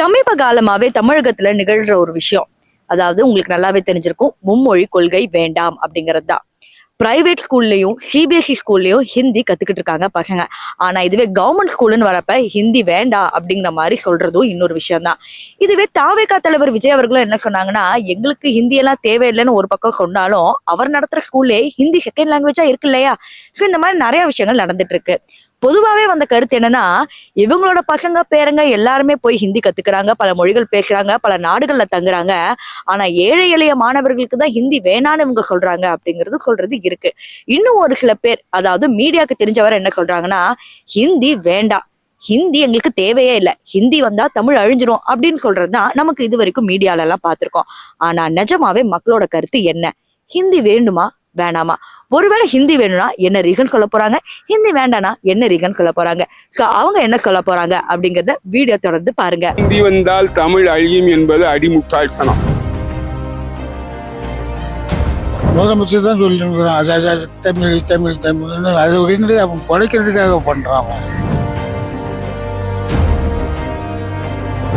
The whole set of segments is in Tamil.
சமீப காலமாவே தமிழகத்துல நிகழ்ற ஒரு விஷயம். அதாவது உங்களுக்கு நல்லாவே தெரிஞ்சிருக்கும் மும்மொழி கொள்கை வேண்டாம் அப்படிங்கிறது தான் பிரைவேட் ஸ்கூல்லையும் சிபிஎஸ்சி ஸ்கூல்லையும் ஹிந்தி கத்துக்கிட்டு இருக்காங்க பசங்க. ஆனா இதுவே கவர்மெண்ட் ஸ்கூலுன்னு வரப்ப ஹிந்தி வேண்டாம் அப்படிங்கிற மாதிரி சொல்றதும் இன்னொரு விஷயம் தான் இதுவே தாவேகா தலைவர் விஜய் அவர்களும் என்ன சொன்னாங்கன்னா எங்களுக்கு ஹிந்தி எல்லாம் தேவையில்லைன்னு ஒரு பக்கம் சொன்னாலும் அவர் நடத்துற ஸ்கூல்லே ஹிந்தி செகண்ட் லாங்குவேஜா இருக்கு இல்லையா? ஸோ இந்த மாதிரி நிறைய விஷயங்கள் நடந்துட்டு இருக்கு. பொதுவாவே வந்த கருத்து என்னன்னா இவங்களோட பசங்க பேரங்க எல்லாருமே போய் ஹிந்தி கத்துக்கிறாங்க பல மொழிகள் பேசுறாங்க பல நாடுகள்ல தங்குறாங்க. ஆனா ஏழை எளிய மாணவர்களுக்கு தான் ஹிந்தி வேணான்னு இவங்க சொல்றாங்க அப்படிங்கிறது சொல்றது இருக்கு. இன்னும் ஒரு சில பேர் அதாவது மீடியாக்கு தெரிஞ்சவர் என்ன சொல்றாங்கன்னா ஹிந்தி வேண்டாம். ஹிந்தி எங்களுக்கு தேவையே இல்லை. ஹிந்தி வந்தா தமிழ் அழிஞ்சிரும். அப்படின்னு சொல்றது தான் நமக்கு இது வரைக்கும் மீடியால எல்லாம் பார்த்திருக்கோம். ஆனா நிஜமாவே மக்களோட கருத்து என்ன? ஹிந்தி வேண்டுமா? வேணாமா? ஒருவேளை ஹிந்தி வேணும்னா என்ன ரீசன் சொல்ல போறாங்க? ஹிந்தி வேண்டானா என்ன ரீசன் சொல்ல போறாங்க? சோ அவங்க என்ன சொல்ல போறாங்க அப்படிங்கறத வீடியோ தொடர்ந்து பாருங்க. ஹிந்தி வந்தால் தமிழ் அழியும் என்பது அடிமுட்டாள் சனம். முதலமைச்சர் தான் சொல்லிருக்கிறான் அது அது தமிழ் தமிழ் தமிழ்னு. அது வந்து அவன் பிழைக்கிறதுக்காக பண்ணுறான்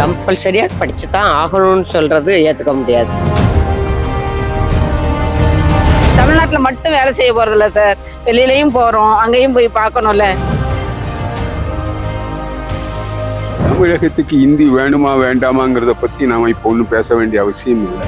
கம்பல்சரியாக படிச்சு தான் ஆகணும்னு சொல்றது ஏற்றுக்க முடியாது. தமிழ்நாட்டில் மட்டும் வேலை செய்ய போறதில்ல சார் வெளியிலையும் போறோம் அங்கேயும் போய் பார்க்கணும்ல. தமிழகத்துக்கு இந்தி வேணுமா வேண்டாமாங்கிறத பத்தி நாம இப்போ ஒன்றும் பேச வேண்டிய அவசியம் இல்லை.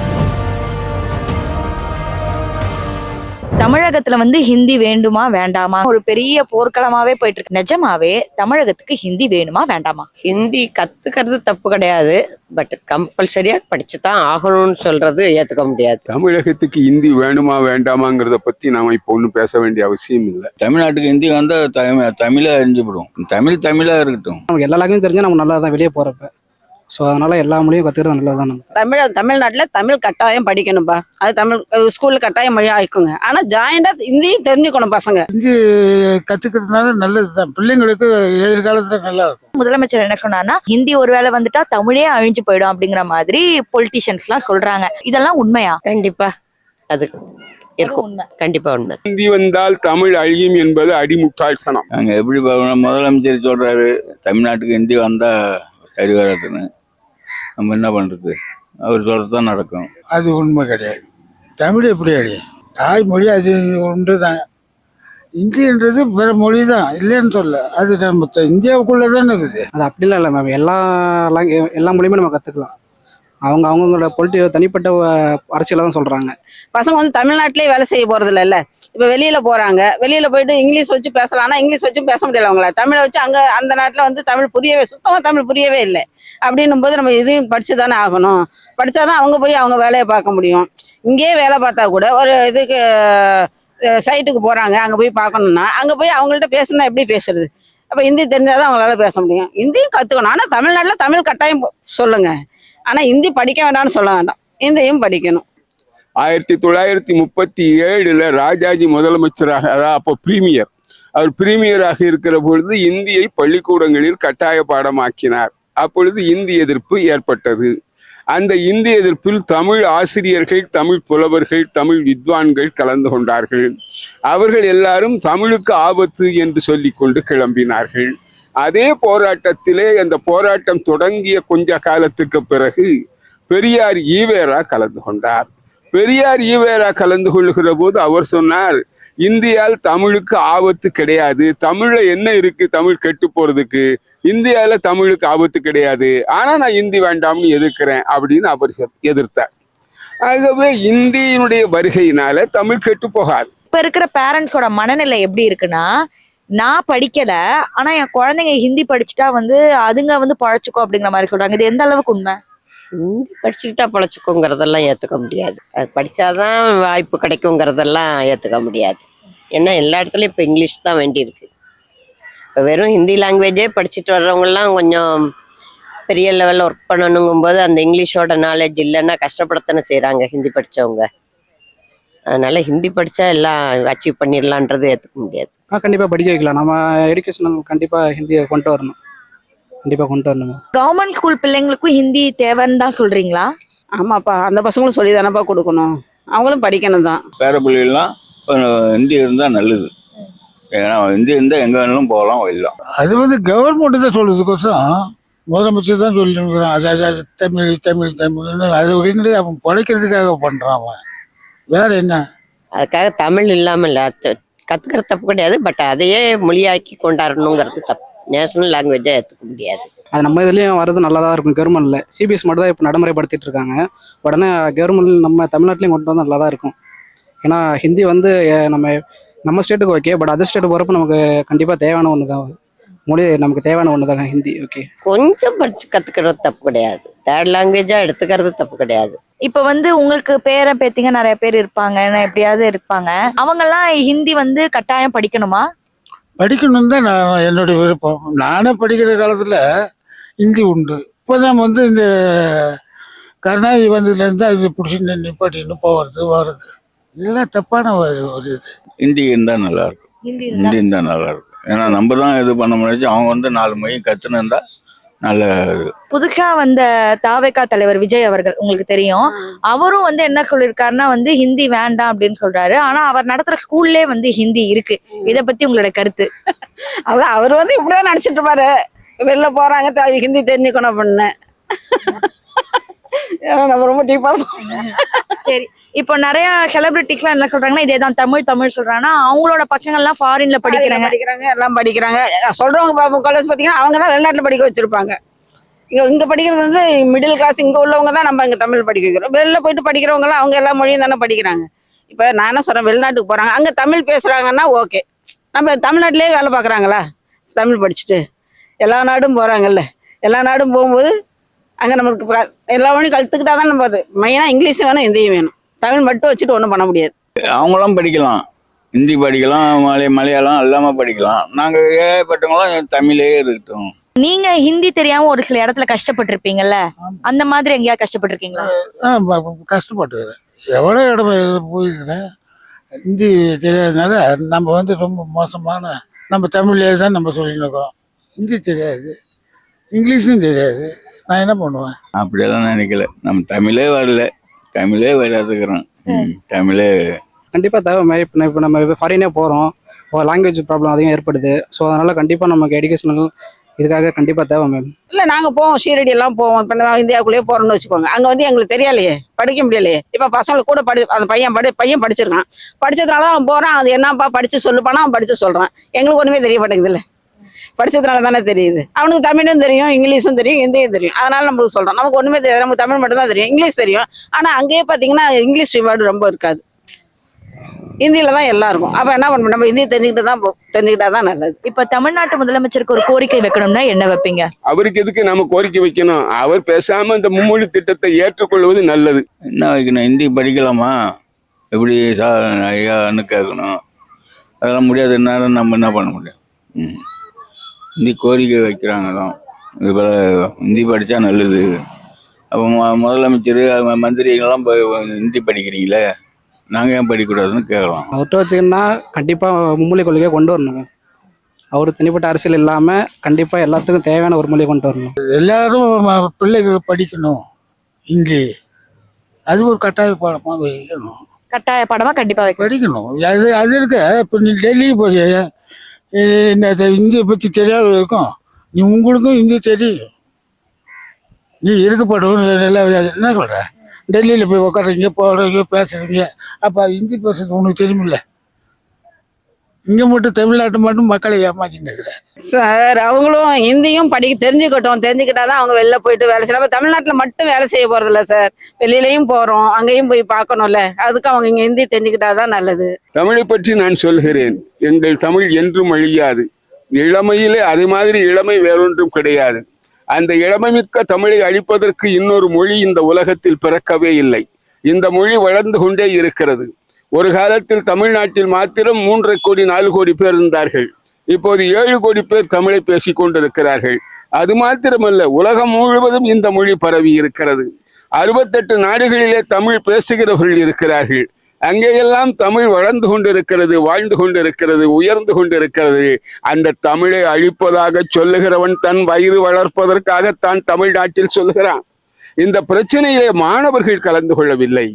தமிழகத்துல வந்து ஹிந்தி வேண்டுமா வேண்டாமா? ஒரு பெரிய போர்க்களமாவே போயிட்டு இருக்கு நிஜமாவே தமிழகத்துக்கு ஹிந்தி வேணுமா வேண்டாமா? ஹிந்தி கத்துக்கிறது தப்பு கிடையாது. பட் கம்பல்சரியாக படிச்சு தான் ஆகணும்னு சொல்றது ஏற்றுக்க முடியாது. தமிழகத்துக்கு இந்தி வேணுமா வேண்டாமாங்கிறத பத்தி நாம இப்போ ஒன்றும் பேச வேண்டிய அவசியம் இல்லை. தமிழ்நாட்டுக்கு ஹிந்தி வந்தால் தமிழ் தமிழாக அழிஞ்சுவிடும் தமிழ் தமிழாக இருக்கட்டும். நமக்கு எல்லா லாங்குவேஜ் தெரிஞ்சால் நம்ம நல்லா தான் வெளியே போகிறப்ப ஸோ அதனால எல்லா மொழியும் கற்றுக்கிறது நல்லது தான் தமிழ் தமிழ்நாட்டில் தமிழ் கட்டாயம் படிக்கணும்பா. அது தமிழ் ஸ்கூல்ல கட்டாயம் மொழி ஆயிக்குங்க. ஆனா ஜாயிண்டா இந்தியும் தெரிஞ்சுக்கணும் பசங்க. ஹிந்தி கற்றுக்கிறதுனால நல்லது தான் பிள்ளைங்களுக்கு எதிர்காலத்தில் நல்லா இருக்கும் முதலமைச்சர் என்ன சொன்னார்னா ஹிந்தி ஒருவேளை வந்துட்டா தமிழே அழிஞ்சு போயிடும் அப்படிங்கிற மாதிரி பொலிட்டிஷியன்ஸ் எல்லாம் சொல்றாங்க. இதெல்லாம் உண்மையா? கண்டிப்பா. அது இருக்கும். உண்மை. கண்டிப்பா உண்மை. ஹிந்தி வந்தால் தமிழ் அழியும் என்பது அடிமுட்டாள் சனம். நாங்கள் எப்படி முதலமைச்சர் சொல்கிறாரு தமிழ்நாட்டுக்கு ஹிந்தி வந்தால் சரி வராதுன்னு நம்ம என்ன பண்ணுறது அவர் சொல்கிறது தான் நடக்கும். அது உண்மை கிடையாது. தமிழ் எப்படி அழியும் தாய்மொழி அது உண்டு தான் இந்தின்றது பிற மொழி தான் இல்லைன்னு சொல்ல அது நம்ம இந்தியாவுக்குள்ளே தான் இருக்குது. அது அப்படிலாம் இல்லை மேம். எல்லா எல்லா மொழியுமே நம்ம கற்றுக்கலாம் அவங்க அவங்களோட பொலிட்டி தனிப்பட்ட அஹ், அரசியலை தான் சொல்கிறாங்க பசங்க வந்து தமிழ்நாட்டிலே வேலை செய்ய போறது இல்ல. இப்ப வெளியில போறாங்க. வெளியில போயிட்டு இங்கிலீஷ் வச்சு பேசலாம்னா இங்கிலீஷ் வச்சும் பேச முடியல அவங்கள தமிழை வச்சு அங்க அந்த நாட்டுல வந்து தமிழ் புரியவே சுத்தமா தமிழ் புரியவே இல்லை. அப்படின்னும் போது நம்ம இதையும் படித்து தானே ஆகணும். படிச்சாதான் அவங்க போய் அவங்க வேலையை பார்க்க முடியும். இங்கேயே வேலை பார்த்தா கூட ஒரு இதுக்கு சைட்டுக்கு போறாங்க. அங்க போய் பார்க்கணும்னா அங்க போய் அவங்கள்ட்ட பேசுனா எப்படி பேசுறது? அப்ப ஹிந்தி தெரிஞ்சாதான் அவங்களால பேச முடியும். ஹிந்தியும் கத்துக்கணும். ஆனா தமிழ்நாட்டுல தமிழ் கட்டாயம் சொல்லுங்கள் ஆனால் ஆனா ஹிந்தி படிக்க வேண்டாம்னு சொல்ல வேண்டாம். ஹிந்தியும் படிக்கணும். ஆயிரத்தி தொள்ளாயிரத்தி முப்பத்தி ஏழுல ராஜாஜி முதலமைச்சராக அதாவது அப்போ பிரீமியர் அவர் பிரீமியராக இருக்கிற பொழுது இந்தியை பள்ளிக்கூடங்களில் கட்டாய பாடமாக்கினார். அப்பொழுது இந்தி எதிர்ப்பு ஏற்பட்டது. அந்த இந்தி எதிர்ப்பில் தமிழ் ஆசிரியர்கள் தமிழ் புலவர்கள் தமிழ் வித்வான்கள் கலந்து கொண்டார்கள். அவர்கள் எல்லாரும் தமிழுக்கு ஆபத்து என்று சொல்லிக்கொண்டு கிளம்பினார்கள். அதே போராட்டத்திலே அந்த போராட்டம் தொடங்கிய கொஞ்ச காலத்துக்கு பிறகு பெரியார் ஈவேரா கலந்து கொண்டார். பெரியார் ஈவேரா கலந்து கொள்கிற போது அவர் சொன்னார் இந்தியால் தமிழுக்கு ஆபத்து கிடையாது. தமிழ்ல என்ன இருக்கு? தமிழ் கெட்டு போறதுக்கு. இந்தியால தமிழுக்கு ஆபத்து கிடையாது. ஆனா நான் இந்தி வேண்டாம்னு எதிர்க்கிறேன் அப்படின்னு அவர் எதிர்த்தார். ஆகவே இந்தியினுடைய வருகையினால தமிழ் கெட்டு போகாது. இப்ப இருக்கிற பேரண்ட்ஸோட மனநிலை எப்படி இருக்குன்னா நான் படிக்கல ஆனா என் குழந்தைங்க ஹிந்தி படிச்சுட்டா வந்து அதுங்க வந்து பழச்சுக்கோ அப்படிங்கிற மாதிரி சொல்றாங்க. இது எந்த அளவுக்கு உண்மை? ஹிந்தி படிச்சுக்கிட்டா பழச்சுக்கோங்கிறதெல்லாம் ஏற்றுக்க முடியாது. அது படிச்சாதான் வாய்ப்பு கிடைக்குங்கிறதெல்லாம் ஏற்றுக்க முடியாது. ஏன்னா எல்லா இடத்துலையும் இப்போ இங்கிலீஷ் தான் வேண்டியிருக்கு. இப்போ வெறும் ஹிந்தி லாங்குவேஜே படிச்சுட்டு வர்றவங்கலாம் கொஞ்சம் பெரிய லெவலில் ஒர்க் பண்ணணுங்கும்போது அந்த இங்கிலீஷோட நாலேஜ் இல்லைன்னா கஷ்டப்படத்தானே செய்கிறாங்க ஹிந்தி படித்தவங்க அதனால ஹிந்தி படித்தா எல்லாம் அச்சீவ் பண்ணிடலான்றது ஏற்றுக்க முடியாது. ஆ கண்டிப்பாக படிக்க வைக்கலாம். நம்ம எடுகேஷனல் கண்டிப்பாக ஹிந்தியை கொண்டு வரணும். கண்டிப்பாக கொண்டு வரணும். கவர்மெண்ட் ஸ்கூல் பிள்ளைங்களுக்கும் ஹிந்தி தேவைன்னு தான் சொல்றீங்களா? ஆமாப்பா அந்த பசங்களும் சொல்லி தானப்பா கொடுக்கணும். அவங்களும் படிக்கணும் தான். பேரப்பிள்ளைகள்லாம் ஹிந்தி இருந்தால் நல்லது. ஏன்னா ஹிந்தி இருந்தால் எங்கே வேணாலும் போகலாம் வரலாம். அது வந்து கவர்மெண்ட் தான் சொல்றதுக்கோசரம் முதலமைச்சர் தான் சொல்லிருக்கிறான் அது அது அது தமிழ் தமிழ் தமிழ்னு. அது அவன் பிழைக்கிறதுக்காக பண்ணுறான் அவன். வேற என்ன? அதுக்காக தமிழ் இல்லாமல் இல்லை கற்றுக்கிறது தப்பு கிடையாது பட் அதையே மொழியாக்கி கொண்டாடணுங்கிறது தப்பு. நேஷனல் லாங்குவேஜாக ஏற்றுக்க முடியாது. அது நம்ம இதுலேயும் வரது நல்லா தான் இருக்கும் கவர்மெண்ட்டில் சிபிஎஸ் மட்டும் தான் இப்போ நடைமுறைப்படுத்திட்டு இருக்காங்க. உடனே கவர்மெண்ட் நம்ம தமிழ்நாட்டிலையும் கொண்டு வந்தால் நல்லா தான் இருக்கும். ஏன்னா ஹிந்தி வந்து நம்ம நம்ம ஸ்டேட்டுக்கு ஓகே பட் அதர் ஸ்டேட் போகிறப்ப நமக்கு கண்டிப்பாக தேவையான ஒன்று தான் மொழி நமக்கு தேவையான ஒன்று தாங்க ஹிந்தி ஓகே கொஞ்சம் படிச்சு கற்றுக்கிறது தப்பு கிடையாது. தேர்ட் லாங்குவேஜாக எடுத்துக்கிறது தப்பு கிடையாது. இப்ப வந்து உங்களுக்கு பேரன் பேத்திங்க நிறைய பேர் இருப்பாங்க எப்படியாவது இருப்பாங்க. அவங்க எல்லாம் ஹிந்தி வந்து கட்டாயம் படிக்கணுமா? படிக்கணும்னு தான் நான் என்னுடைய விருப்பம். நானே படிக்கிற காலத்தில் ஹிந்தி உண்டு. இப்போதான் வந்து இந்த கருணாநிதி வந்ததுலேருந்து அது பிடிச்சி நிப்பாட்டின்னு போகிறது வர்றது. இதெல்லாம் தப்பான ஒரு ஒரு இது. ஹிந்தி இருந்தால் நல்லா இருக்கும். ஹிந்தி இருந்தால் நல்லா இருக்கும். ஏன்னா நம்ம தான் இது பண்ண முடியாது. அவங்க வந்து நாலு மொழி கற்றுன்னு இருந்தா நல்ல புதுசா வந்த தாவேகா தலைவர் விஜய் அவர்கள் உங்களுக்கு தெரியும். அவரும் வந்து என்ன சொல்லியிருக்காருன்னா வந்து ஹிந்தி வேண்டாம் அப்படின்னு சொல்றாரு. ஆனா அவர் நடத்துற ஸ்கூல்லே வந்து ஹிந்தி இருக்கு. இத பத்தி உங்களோட கருத்து? அதான் அவர் வந்து இப்படிதான் நினைச்சிட்டு இருப்பாரு. வெளில போறாங்க த- ஹிந்தி தெரிஞ்சுக்கணும் அப்படின்னு. ஏன்னா நம்ம ரொம்ப டீப்பா சரி இப்போ நிறைய செலிபிரிட்டிஸ்லாம் என்ன சொல்றாங்கன்னா இதே தான் தமிழ் தமிழ் சொல்றாங்கன்னா அவங்களோட பசங்க எல்லாம் ஃபாரின்ல படிக்கிறாங்க. படிக்கிறாங்க எல்லாம் படிக்கிறாங்க. சொல்றவங்க காலேஜ் பாத்தீங்கன்னா அவங்க தான் வெளிநாட்டுல படிக்க வச்சிருப்பாங்க. இங்க இங்க படிக்கிறது வந்து மிடில் கிளாஸ் இங்க உள்ளவங்க தான் நம்ம இங்க தமிழ் படிக்க வைக்கிறோம். வெளில போயிட்டு படிக்கிறவங்க எல்லாம் அவங்க எல்லா மொழியும் தானே படிக்கிறாங்க. இப்ப நான் என்ன சொல்றேன் வெளிநாட்டுக்கு போறாங்க. அங்க தமிழ் பேசுறாங்கன்னா ஓகே நம்ம தமிழ்நாட்டிலேயே வேலை பார்க்குறாங்களா தமிழ் படிச்சுட்டு. எல்லா நாடும் போறாங்கல்ல. எல்லா நாடும் போகும்போது அங்க நம்மளுக்கு எல்லா மொழியும் கற்றுக்கிட்டா தான் நம்ம அது. மெயினாக இங்கிலீஷும் வேணும் ஹிந்தியும் வேணும். தமிழ் மட்டும் வச்சுட்டு ஒன்றும் பண்ண முடியாது. அவங்களாம் படிக்கலாம். ஹிந்தி படிக்கலாம் மலை மலையாளம் எல்லாமே படிக்கலாம். நாங்கள் ஏற்பட்டவங்களாம் தமிழே இருக்கட்டும். நீங்க ஹிந்தி தெரியாம ஒரு சில இடத்துல கஷ்டப்பட்டிருப்பீங்கல்ல? அந்த மாதிரி எங்கேயாவது கஷ்டப்பட்டிருக்கீங்களா? கஷ்டப்பட்டுக்கிறேன். எவ்வளோ இடம் போயிருக்கிறேன் ஹிந்தி தெரியாதனால நம்ம வந்து ரொம்ப மோசமான நம்ம தமிழ்லேயே தான் நம்ம சொல்லின்னு இருக்கோம். ஹிந்தி தெரியாது. இங்கிலீஷும் தெரியாது. நான் என்ன பண்ணுவேன்? அப்படியெல்லாம் நினைக்கல. நம்ம தமிழே வரல. தமிழே வராதுக்கிறோம் தமிழே. கண்டிப்பாக தேவை. மேம் இப்போ இப்போ நம்ம ஃபாரினே போகிறோம் லாங்குவேஜ் ப்ராப்ளம் அதிகம் ஏற்படுது. ஸோ அதனால் கண்டிப்பாக நமக்கு எஜுகேஷனல் இதுக்காக கண்டிப்பாக தேவை மேம் இல்ல நாங்க போவோம். ஷீரடி எல்லாம் போவோம். இப்ப நம்ம இந்தியாவுக்குள்ளேயே போறோம்னு வச்சுக்கோங்க. அங்க வந்து எங்களுக்கு தெரியலையே படிக்க முடியலையே. இப்ப பசங்களுக்கு கூட படி அந்த பையன் படி பையன் படிச்சிருக்கான். படிச்சதுனால அவன் போறான். அது என்னப்பா படிச்சு சொல்லுப்பானா அவன் படிச்சு சொல்றான். எங்களுக்கு ஒண்ணுமே தெரிய மாட்டேங்குது இல்ல படிச்சதுனால தானே தெரியுது. அவனுக்கு தமிழும் தெரியும் இங்கிலீஷும் தெரியும் ஹிந்தியும் தெரியும். அதனால நம்மளுக்கு சொல்றோம். நமக்கு ஒண்ணுமே தெரியாது. நமக்கு தமிழ் மட்டும் தான் தெரியும். இங்கிலீஷ் தெரியும். ஆனா அங்கேயே பாத்தீங்கன்னா இங்கிலீஷ் வேர்டு ரொம்ப இருக்காது. ஹிந்தியில தான் எல்லாம் இருக்கும். அப்ப என்ன பண்ணணும் நம்ம ஹிந்தி தெரிஞ்சுக்கிட்டு தான் போ- தெரிஞ்சுக்கிட்டா தான் நல்லது. இப்ப தமிழ்நாட்டு முதலமைச்சருக்கு ஒரு கோரிக்கை வைக்கணும்னா என்ன வைப்பீங்க? அவருக்கு எதுக்கு நம்ம கோரிக்கை வைக்கணும்? அவர் பேசாம இந்த மும்மொழி திட்டத்தை ஏற்றுக்கொள்வது நல்லது. என்ன வைக்கணும்? ஹிந்தி படிக்கலாமா? எப்படி ஐயான்னு கேட்கணும்? அதெல்லாம் முடியாத நேரம் நம்ம என்ன பண்ண முடியும்? ம். ஹிந்தி கோரிக்கை வைக்கிறாங்க தான் இது போல ஹிந்தி படித்தா நல்லது. அப்போ மு- முதலமைச்சர் மந்திரிகள்லாம் போய் ஹிந்தி படிக்கிறீங்களே நாங்கள் ஏன் படிக்கக்கூடாதுன்னு கேட்கலாம். அவர்கிட்ட வச்சுக்கின்னா கண்டிப்பாக மும்மொழி கொள்கையை கொண்டு வரணும். அவர் தனிப்பட்ட அரசியல் இல்லாமல் கண்டிப்பாக எல்லாத்துக்கும் தேவையான ஒரு மொழியை கொண்டு வரணும். எல்லாரும் பிள்ளைகள் படிக்கணும் ஹிந்தி அது ஒரு கட்டாய பாடமாக வைக்கணும். கட்டாய படமா கண்டிப்பா வைக்கணும். படிக்கணும். அது அது இருக்க இப்போ நீ டெல்லி போறிய இந்த இந்தியை பற்றி தெரியாத இருக்கும். நீ உங்களுக்கும் ஹிந்தி தெரியும். நீ இருக்கப்படும் என்ன சொல்கிற டெல்லியில் போய் உட்காடுறீங்க போடுறீங்க பேசுகிறீங்க அப்போ ஹிந்தி பேசுறது உனக்கு தெரியுமில்ல? இங்கே மட்டும் தமிழ்நாட்டு மட்டும் மக்களை ஏமாத்தின்னு இருக்கிற. சார் அவங்களும் ஹிந்தியும் படிக்க தெரிஞ்சுக்கட்டும். தெரிஞ்சுக்கிட்டாதான் அவங்க வெளில போயிட்டு வேலை செய்யலாம் தமிழ்நாட்டில் மட்டும் வேலை செய்ய போறதில்ல சார். வெளியிலயும் போறோம். அங்கேயும் போய் பார்க்கணும்ல. அதுக்கு அவங்க இங்க ஹிந்தி தெரிஞ்சுக்கிட்டாதான் நல்லது. தமிழை பற்றி நான் சொல்கிறேன். எங்கள் தமிழ் என்றும் அழியாது. இளமையிலே அதே மாதிரி இளமை வேறொன்றும் கிடையாது. அந்த இளமைமிக்க தமிழை அழிப்பதற்கு இன்னொரு மொழி இந்த உலகத்தில் பிறக்கவே இல்லை. இந்த மொழி வளர்ந்து கொண்டே இருக்கிறது. ஒரு காலத்தில் தமிழ்நாட்டில் மாத்திரம் மூன்றரை கோடி நாலு கோடி பேர் இருந்தார்கள். இப்போது ஏழு கோடி பேர் தமிழை பேசிக் கொண்டிருக்கிறார்கள். அது மாத்திரமல்ல உலகம் முழுவதும் இந்த மொழி பரவி இருக்கிறது. அறுபத்தெட்டு நாடுகளிலே தமிழ் பேசுகிறவர்கள் இருக்கிறார்கள். அங்கேயெல்லாம் தமிழ் வளர்ந்து கொண்டிருக்கிறது வாழ்ந்து கொண்டிருக்கிறது உயர்ந்து கொண்டிருக்கிறது. அந்த தமிழை அழிப்பதாக சொல்லுகிறவன் தன் வயிறு வளர்ப்பதற்காகத்தான் தமிழ்நாட்டில் சொல்லுகிறான். இந்த பிரச்சனையிலே மாணவர்கள் கலந்து கொள்ளவில்லை.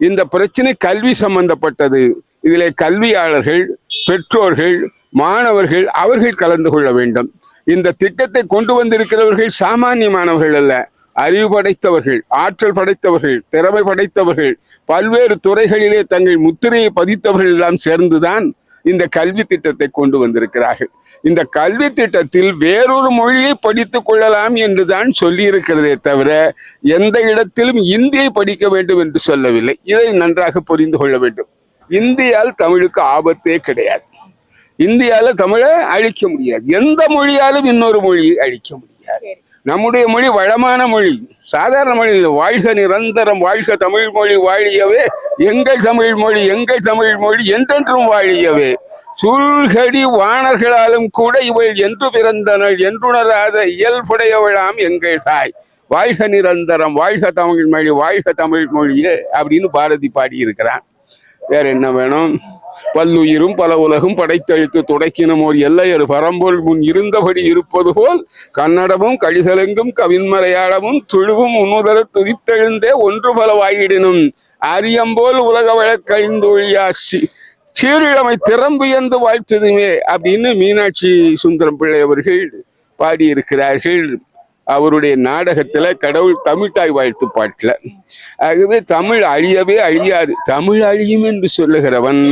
இந்த பிரச்சனை கல்வி சம்பந்தப்பட்டது. இதில் கல்வியாளர்கள் பெற்றோர்கள் மாணவர்கள் அவர்கள் கலந்து கொள்ள வேண்டும். இந்த திட்டத்தை கொண்டு வந்திருக்கிறவர்கள் சாமானியமானவர்கள் அல்ல. அறிவு படைத்தவர்கள் ஆற்றல் படைத்தவர்கள் திறமை படைத்தவர்கள் பல்வேறு துறைகளிலே தங்கள் முத்திரையை பதித்தவர்கள் எல்லாம் சேர்ந்துதான் இந்த கல்வி திட்டத்தை கொண்டு வந்திருக்கிறார்கள். இந்த கல்வி திட்டத்தில் வேறொரு மொழியை படித்துக் கொள்ளலாம் என்றுதான் சொல்லி இருக்கிறதே தவிர எந்த இடத்திலும் இந்தியை படிக்க வேண்டும் என்று சொல்லவில்லை. இதை நன்றாக புரிந்து கொள்ள வேண்டும். இந்தியால் தமிழுக்கு ஆபத்தே கிடையாது. இந்தியால தமிழை அழிக்க முடியாது. எந்த மொழியாலும் இன்னொரு மொழியை அழிக்க முடியாது. நம்முடைய மொழி வளமான மொழி. சாதாரண மொழி இல்லை. வாழ்க நிரந்தரம் வாழ்க தமிழ் மொழி வாழியவே. எங்கள் தமிழ் மொழி எங்கள் தமிழ் மொழி என்றென்றும் வாழியவே. சுல்கடி வாணர்களாலும் கூட இவள் என்று பிறந்தனள் என்றுணராத இயல்புடையவளாம் எங்கள் தாய். வாழ்க நிரந்தரம் வாழ்க தமிழ் மொழி வாழ்க தமிழ் மொழியே அப்படின்னு பாரதி பாடியிருக்கிறான். வேற என்ன வேணும்? பல்லுயிரும் பல உலகும் படைத்தழித்து துடைக்கினும் ஓர் எல்லையர் பரம்பொருள் முன் இருந்தபடி இருப்பது போல் கன்னடமும் கழிசலெங்கும் கவின்மலையாடமும் துழுவும் உன்னுதல துதித்தெழுந்தே ஒன்று பல வாயிடினும். அரியம்போல் உலக வழக்கழிந்தொழியாச்சி சீரிழமை திறம்புயர்ந்து வாழ்த்துதுமே அப்படின்னு மீனாட்சி சுந்தரம் பிள்ளை அவர்கள் பாடியிருக்கிறார்கள். அவருடைய நாடகத்துல கடவுள் தமிழ்தாய் வாழ்த்து பாட்டுல. ஆகவே தமிழ் அழியவே அழியாது. தமிழ் அழியும் என்று சொல்லுகிறவன்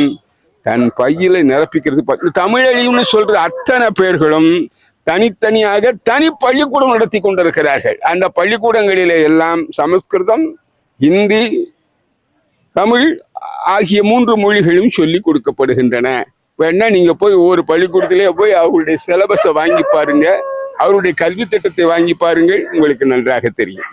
தன் பையில நிரப்பிக்கிறது தமிழ் அழியும்னு சொல்ற அத்தனை பேர்களும் தனித்தனியாக தனி பள்ளிக்கூடம் நடத்தி கொண்டிருக்கிறார்கள். அந்த பள்ளிக்கூடங்களிலே எல்லாம் சமஸ்கிருதம் ஹிந்தி தமிழ் ஆகிய மூன்று மொழிகளும் சொல்லி கொடுக்கப்படுகின்றன. வேணா நீங்க போய் ஒவ்வொரு பள்ளிக்கூடத்திலே போய் அவருடைய சிலபஸை வாங்கி பாருங்க. அவருடைய கல்வி திட்டத்தை வாங்கி பாருங்கள். உங்களுக்கு நன்றாக தெரியும்.